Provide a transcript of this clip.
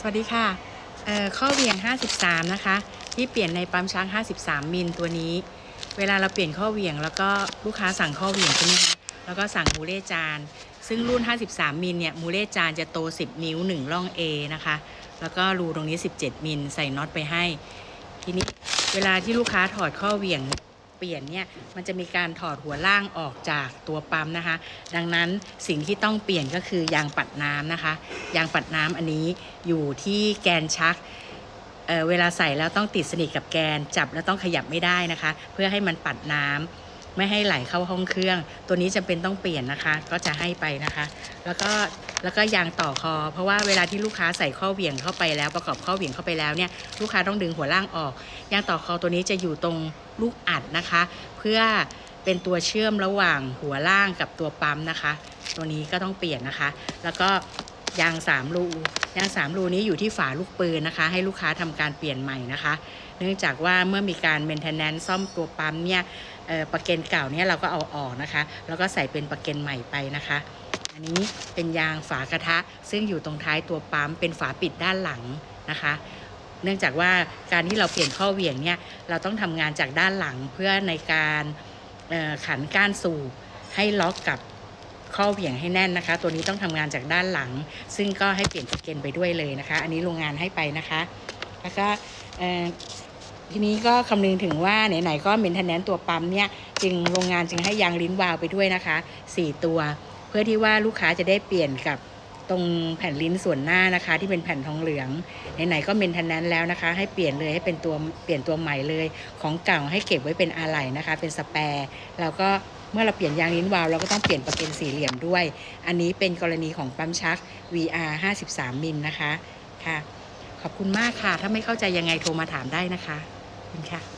สวัสดีค่ะข้อเวียง 53 นะคะ ที่เปลี่ยนในปั๊มช้าง 53 มิลตัวนี้ เวลาเราเปลี่ยนข้อเวียง แล้วก็ลูกค้าสั่งข้อเวียงใช่ไหมคะแล้วก็สั่งมูเล่จาน ซึ่งรุ่น 53 มิลเนี่ยมูเล่จานจะโต 10 นิ้ว 1 ร่อง A นะคะ แล้วก็รูตรงนี้ 17 มิลใส่น็อตไปให้ ทีนี้เวลาที่ลูกค้าถอดข้อเวียง เปลี่ยนเนี่ยมันจะมีการถอดหัวล่างออกจากตัวปั๊มนะคะ ดังนั้นสิ่งที่ต้องเปลี่ยนก็คือยางปัดน้ำนะคะ ยางปัดน้ำอันนี้อยู่ที่แกนชักเเวลาใส่แล้วต้องติดสนิทกับแกนจับแล้วต้องขยับไม่ได้นะคะ เพื่อให้มันปัดน้ำ ไม่ให้ไหลเข้าห้องเครื่อง ตัวนี้จำเป็นต้องเปลี่ยนนะคะ ก็จะให้ไปนะคะ แล้วก็แล้วก็ยางต่อคอ เพราะว่าเวลาที่ลูกค้าใส่ข้อเหวี่ยงเข้าไปแล้วประกอบข้อเหวี่ยงเข้าไปแล้วเนี่ยลูกค้าต้องดึงหัวล่างออก ยางต่อคอตัวนี้จะอยู่ตรงลูกอัดนะคะ เพื่อเป็นตัวเชื่อมระหว่างหัวล่างกับตัวปั๊มนะคะ ตัวนี้ก็ต้องเปลี่ยนนะคะ แล้วก็ ยาง3รูยาง3รูนี้อยู่ที่ฝาลูกปืนนะคะ ให้ลูกค้าทำการเปลี่ยนใหม่นะคะ เนื่องจากว่าเมื่อมีการ maintenance ซ่อมตัวปั๊มเนี่ยประเกนเก่าเนี่ยเราก็เอาออกนะคะ แล้วก็ใส่เป็นประเกนใหม่ไปนะคะ อันนี้เป็นยางฝากระทะ ซึ่งอยู่ตรงท้ายตัวปั๊มเป็นฝาปิดด้านหลังนะคะเนื่องจากว่าการที่เราเปลี่ยนข้อเหวี่ยงเนี่ยเราต้องทำงานจากด้านหลังเพื่อในการขันก้านสูบให้ล็อกกับ ข้อเหวี่ยงให้แน่นนะคะ ตัวนี้ต้องทำงานจากด้านหลัง ซึ่งก็ให้เปลี่ยนสเกนไปด้วยเลยนะคะ อันนี้โรงงานให้ไปนะคะ แล้วก็ทีนี้ก็คำนึงถึงว่าไหนๆก็เมนเทนแนนตัวปั๊มเนี่ยจึงโรงงานจึงให้ยางลิ้นวาล์วไปด้วยนะคะ 4 ตัว เพื่อที่ว่าลูกค้าจะได้เปลี่ยนกับตรงแผ่นลิ้นส่วนหน้านะคะ ที่เป็นแผ่นทองเหลืองไหนๆก็เมนเทนแนนแล้วนะคะ ให้เปลี่ยนเลยให้เป็นตัวเปลี่ยนตัวใหม่เลย ของเก่าให้เก็บไว้เป็นอะไหล่นะคะ เป็นสแปร์แล้วก็ เมื่อเราเปลี่ยนยางลิ้นวาล์วเราก็ต้องเปลี่ยนประเก็นสี่เหลี่ยมด้วย อันนี้เป็นกรณีของปั๊มชัก VR 53มิลนะคะค่ะ ขอบคุณมากค่ะ ถ้าไม่เข้าใจยังไงโทรมาถามได้นะคะขอบคุณค่ะ